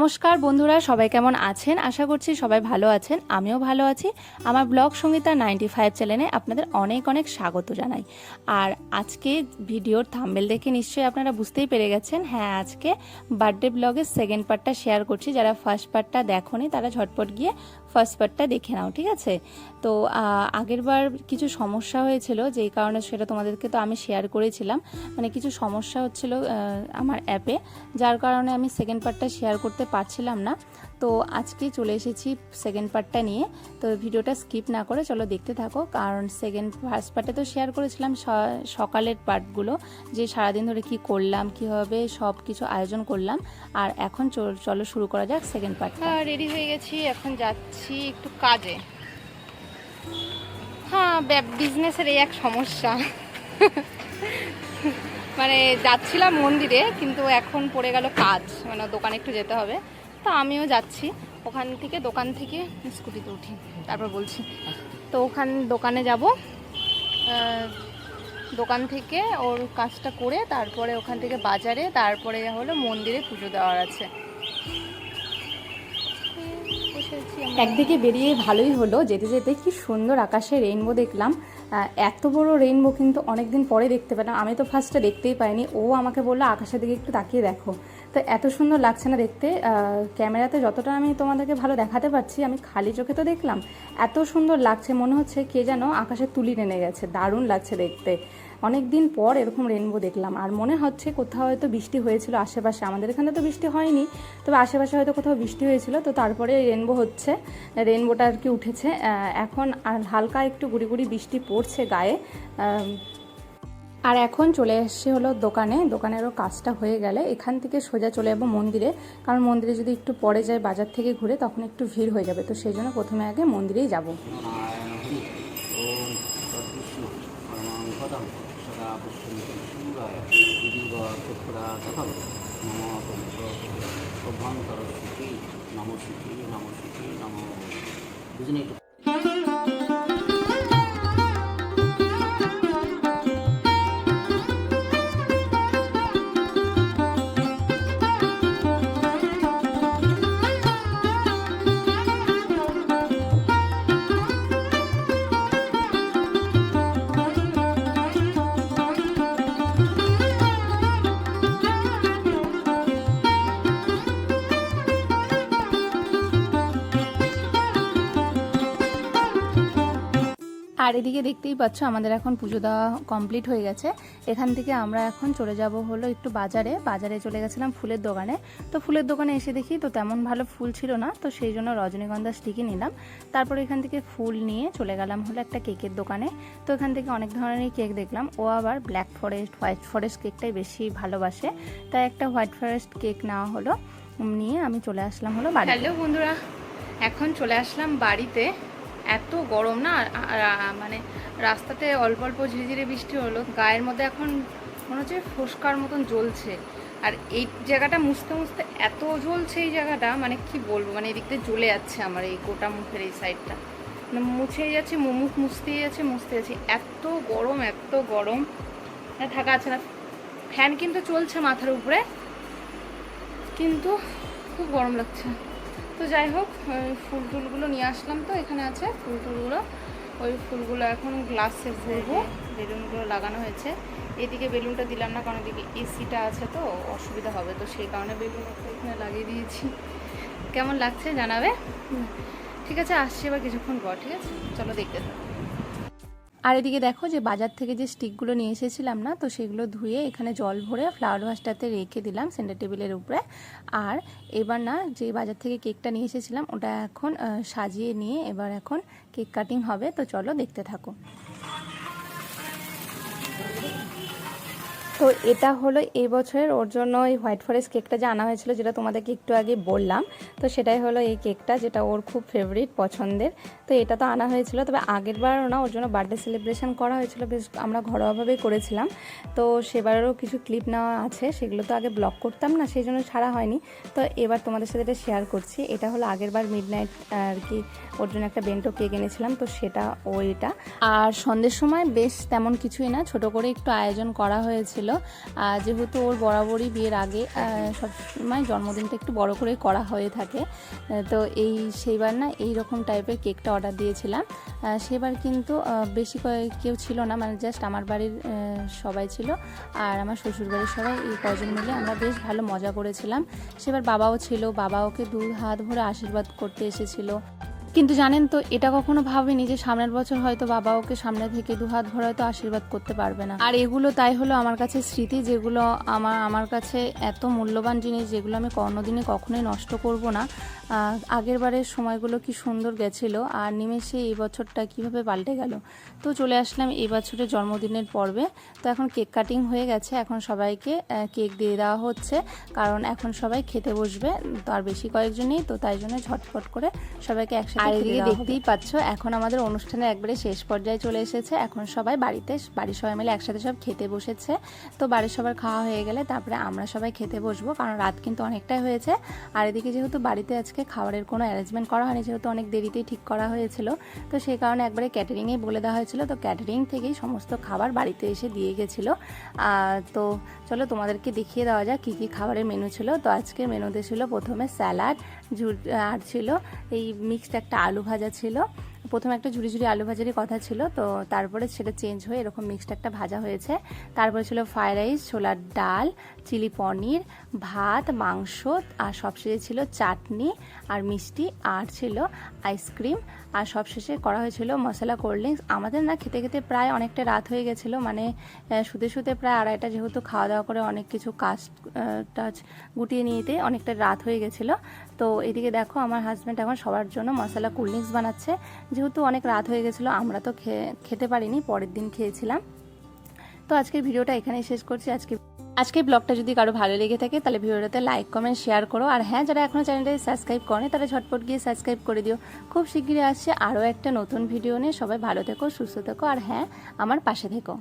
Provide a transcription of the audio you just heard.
নমস্কার বন্ধুরা, সবাই কেমন আছেন? আশা করছি সবাই ভালো আছেন, আমিও ভালো আছি। আমার ব্লগ সঙ্গীতা নাইনটি ফাইভ চ্যানেলে আপনাদের অনেক অনেক স্বাগত জানাই। আর আজকে ভিডিওর থাম্বেল দেখে নিশ্চয়ই আপনারা বুঝতেই পেরে গেছেন। হ্যাঁ আজকে বার্থডে ব্লগের সেকেন্ড পার্টটা শেয়ার করছি। যারা ফার্স্ট পার্টটা দেখনি, তারা ঝটপট গিয়ে ফার্স্ট পার্টটা দেখে নাও, ঠিক আছে? তো আগেরবার কিছু সমস্যা হয়েছিল, যেই কারণে সেটা তোমাদেরকে তো আমি শেয়ার করেছিলাম। মানে কিছু সমস্যা হচ্ছিল আমার অ্যাপে যার কারণে আমি সেকেন্ড পার্টটা শেয়ার করতে পারছিলাম না। তো আজকে চলে এসেছি সেকেন্ড পার্টটা নিয়ে। তো ভিডিওটা স্কিপ না করে চলো দেখতে থাকো। কারণ সেকেন্ড ফার্স্ট পার্টে তো শেয়ার করেছিলাম সকালের পার্টগুলো যে সারাদিন ধরে কি করলাম কীভাবে সব কিছু আয়োজন করলাম। আর এখন চল- শুরু করা যাক সেকেন্ড পার্টটা রেডি হয়ে গেছি। এখন যাচ্ছি একটু কাজে। হ্যাঁ বিজনেসের এই এক সমস্যা। মানে যাচ্ছিলাম মন্দিরে, কিন্তু এখন পড়ে গেল কাজ। মানে দোকানে একটু যেতে হবে। তো আমিও যাচ্ছি। ওখান থেকে দোকান থেকে স্কুটিতে উঠি, তারপর বলছি। তো ওখান দোকানে যাব। দোকান থেকে ওর কাজটা করে তারপরে ওখান থেকে বাজারে, তারপরে হলো মন্দিরে পুজো দেওয়ার আছে। একদিকে বেরিয়ে ভালোই হলো, যেতে যেতে কি সুন্দর আকাশে রেইনবো দেখলাম। এত বড় রেইনবো কিন্তু অনেকদিন পরে দেখতে পেলাম। আমি তো ফার্স্টে দেখতেই পাইনি। ও আমাকে বলল, আকাশের দিকে একটু তাকিয়ে দেখো। তো এত সুন্দর লাগছে না দেখতে। ক্যামেরাতে যতটা আমি তোমাদেরকে ভালো দেখাতে পারছি, আমি খালি চোখে তো দেখলাম। এত সুন্দর লাগছে, মনে হচ্ছে কে যেন আকাশে তুলি টেনে গেছে। দারুণ লাগছে দেখতে। অনেক দিন পর এরকম রেনবো দেখলাম। আর মনে হচ্ছে কোথাও হয়তো বৃষ্টি হয়েছিল আশেপাশে। আমাদের এখানে তো বৃষ্টি হয়নি, তবে আশেপাশে হয়তো কোথাও বৃষ্টি হয়েছিল। তো তারপরে রেনবো হচ্ছে রেনবোটা আর কি উঠেছে। এখন আর হালকা একটু গুড়ি গুড়ি বৃষ্টি পড়ছে গায়ে। আর এখন চলে এসছে হলো দোকানে। দোকানেরও কাজটা হয়ে গেলে এখান থেকে সোজা চলে যাব মন্দিরে। কারণ মন্দিরে যদি একটু পরে যায় বাজার থেকে ঘুরে, তখন একটু ভিড় হয়ে যাবে। তো সেই জন্য প্রথমে আগে মন্দিরেই যাব। পদম আর এদিকে দেখতেই পাচ্ছ আমাদের এখন পুজো দেওয়া কমপ্লিট হয়ে গেছে। এখান থেকে আমরা এখন চলে যাব হলো একটু বাজারে। বাজারে চলে গেছিলাম ফুলের দোকানে। তো ফুলের দোকানে এসে দেখি তো তেমন ভালো ফুল ছিল না, তো সেই জন্য রজনীগন্ধা স্টিকই নিলাম। তারপর এখান থেকে ফুল নিয়ে চলে গেলাম হলো একটা কেকের দোকানে। তো এখান থেকে অনেক ধরনের কেক দেখলাম। ও আবার ব্ল্যাক ফরেস্ট হোয়াইট ফরেস্ট কেকটাই বেশি ভালোবাসে। তাই একটা হোয়াইট ফরেস্ট কেক নেওয়া হলো। নিয়ে আমি চলে আসলাম হলো বাড়ি হ্যালো বন্ধুরা, এখন চলে আসলাম বাড়িতে। এত গরম না? মানে রাস্তাতে অল্প অল্প ঝিরিঝিরি বৃষ্টি হলো, গায়ের মধ্যে এখন মনে হচ্ছে ফোসকার মতন জ্বলছে। আর এই জায়গাটা মুছতে মুছতে এত জ্বলছে এই জায়গাটা মানে কি বলব মানে এদিক দিয়ে জ্বলে যাচ্ছে আমার এই গোটা মুখের এই সাইডটা মানে মুছেই যাচ্ছে মুখ মুছতেই যাচ্ছে, মুছতে যাচ্ছে। এত গরম এত গরম। থাকা আছে না। ফ্যান কিন্তু চলছে মাথার উপরে, কিন্তু খুব গরম লাগছে। তো যাই হোক, ওই ফুল টুলগুলো নিয়ে আসলাম তো, এখানে আছে ফুল টুলগুলো। ওই ফুলগুলো এখন গ্লাসে ভরবো, বেলুনগুলো লাগানো হয়েছে। এদিকে বেলুনটা দিলাম না, কারণ এদিকে এসিটা আছে তো, অসুবিধা হবে তো, সেই কারণে বেলুন একটা এখানে লাগিয়ে দিয়েছি। কেমন লাগছে জানাবে? ঠিক আছে, আসছি এবার কিছুক্ষণ পর, ঠিক আছে? চলো দেখতে থাকো। আর এদিকে দেখো যে বাজার থেকে যে স্টিকগুলো নিয়ে এসেছিলাম না, তো সেগুলো ধুয়ে এখানে জল ভরে ফ্লাওয়ার ভাসটাতে রেখে দিলাম সেন্টার টেবিলের উপরে। আর এবার না, যে বাজার থেকে কেকটা নিয়ে এসেছিলাম, ওটা এখন সাজিয়ে নিয়ে এবার এখন কেক কাটিং হবে, তো চলো দেখতে থাকো। তো এটা হলো এই বছরের ওর জন্য এই হোয়াইট ফরেস্ট কেকটা যে আনা হয়েছিল, যেটা তোমাদেরকে একটু আগে বললাম। তো সেটাই হলো এই কেকটা, যেটা ওর খুব ফেভারিট পছন্দের। তো এটা তো আনা হয়েছিল, তবে আগের বারও না, ওর জন্য বার্থডে সেলিব্রেশন করা হয়েছিল, বেশ আমরা ঘরোয়াভাবেই করেছিলাম। তো সেবারেরও কিছু ক্লিপ নেওয়া আছে, সেগুলো তো আগে ব্লক করতাম না, সেই জন্য ছাড়া হয়নি। তো এবার তোমাদের সাথে এটা শেয়ার করছি। এটা হলো আগের বার মিড নাইট আর কি, ওর জন্য একটা বেন্টো কেক এনেছিলাম, তো সেটা ও এটা। আর সন্ধ্যের সময় বেশ তেমন কিছুই না, ছোট করে একটু আয়োজন করা হয়েছিল। যেহেতু ওর বরাবরই বিয়ের আগে সবসময় জন্মদিনটা একটু বড় করে করা হয়ে থাকে। তো এই সেইবার না এই রকম টাইপের কেকটা অর্ডার দিয়েছিলাম। সেবার কিন্তু বেশি কেউ ছিল না মানে জাস্ট আমার বাড়ির সবাই ছিল। আর আমার শ্বশুর বাড়ির সবাই এই কজন মিলে আমরা বেশ ভালো মজা করেছিলাম। সেবার বাবাও ছিল বাবা ওকে দু হাত ভরে আশীর্বাদ করতে এসেছিল। কিন্তু জানেন তো, এটা কখনো ভাবিনি যে সামনের বছর হয়তো বাবা ওকে সামনে থেকে দু হাত ভরে হয়তো আশীর্বাদ করতে পারবে না। আর এগুলো তাই হলো আমার কাছে স্মৃতি, যেগুলো আমার আমার কাছে এত মূল্যবান জিনিস, যেগুলো আমি কোনোদিনই কখনোই নষ্ট করব না। আগের বারের সময়গুলো কি সুন্দর গেছিল, আর নিমেষে এই বছরটা কীভাবে পাল্টে গেল। তো চলে আসলাম এই বছরের জন্মদিনের পর্বে। তো এখন কেক কাটিং হয়ে গেছে, এখন সবাইকে কেক দিয়ে দেওয়া হচ্ছে। কারণ এখন সবাই খেতে বসবে, তো আর বেশি কয়েকজনই তো তাই জন্য ঝটপট করে সবাইকে একসাথে আর এদিকে দেখতেই পাচ্ছ এখন আমাদের অনুষ্ঠানের একবারে শেষ পর্যায়ে চলে এসেছে। এখন সবাই বাড়িতে বাড়ির সবাই মিলে একসাথে সব খেতে বসেছে। তো বাড়ির সবার খাওয়া হয়ে গেলে তারপরে আমরা সবাই খেতে বসবো কারণ রাত কিন্তু অনেকটাই হয়েছে। আর এদিকে যেহেতু বাড়িতে আজকে খাবারের কোনো অ্যারেঞ্জমেন্ট করা হয়নি যেহেতু অনেক দেরিতেই ঠিক করা হয়েছিল তো সেই কারণে একবারে ক্যাটারিংয়েই বলে দেওয়া হয়েছিল। তো ক্যাটারিং থেকেই সমস্ত খাবার বাড়িতে এসে দিয়ে গেছিল। আর তো চলো তোমাদেরকে দেখিয়ে দেওয়া যাক কী কী খাবারের মেনু ছিল। তো আজকের মেনুতে ছিল প্রথমে স্যালাড আর ছিল এই মিক্সড একটা আলু ভাজা ছিল। প্রথমে একটা ঝুড়ি ঝুড়ি আলু ভাজারই কথা ছিল, তো তারপরে সেটা চেঞ্জ হয়ে এরকম মিক্সড একটা ভাজা হয়েছে। তারপরে ছিল ফ্রাইড রাইস ছোলার ডাল চিলি পনির, ভাত, মাংস, আর সবশেষে ছিল চাটনি আর মিষ্টি, আর ছিল আইসক্রিম আর সবশেষে করা হয়েছিল মশলা কোল্ড ড্রিঙ্কস আমাদের না খেতে খেতে প্রায় অনেকটা রাত হয়ে গেছিল মানে শুতে শুতে প্রায় আড়াইটা যেহেতু খাওয়া দাওয়া করে অনেক কিছু কাজ টাজ গুটিয়ে নিতে অনেকটা রাত হয়ে গেছিল। তো এদিকে দেখো আমার হাজব্যান্ড এখন সবার জন্য মশলা কোল্ড ড্রিঙ্কস বানাচ্ছে। যেহেতু অনেক রাত হয়ে গেছিল, আমরা তো খেতে পারিনি, পরের দিন খেয়েছিলাম। তো আজকের ভিডিওটা এখানেই শেষ করছি। আজকে আজকে ব্লগটা যদি কারও ভালো লেগে থাকে, তাহলে ভিডিওটাতে লাইক, কমেন্ট, শেয়ার করো। আর হ্যাঁ যারা এখনও চ্যানেলটাকে সাবস্ক্রাইব করে তারা ঝটপট গিয়ে সাবস্ক্রাইব করে দিও। খুব শীঘ্রই আসছে আরও একটা নতুন ভিডিও নিয়ে। সবাই ভালো থেকো, সুস্থ থেকো। আর হ্যাঁ আমার পাশে থেকো।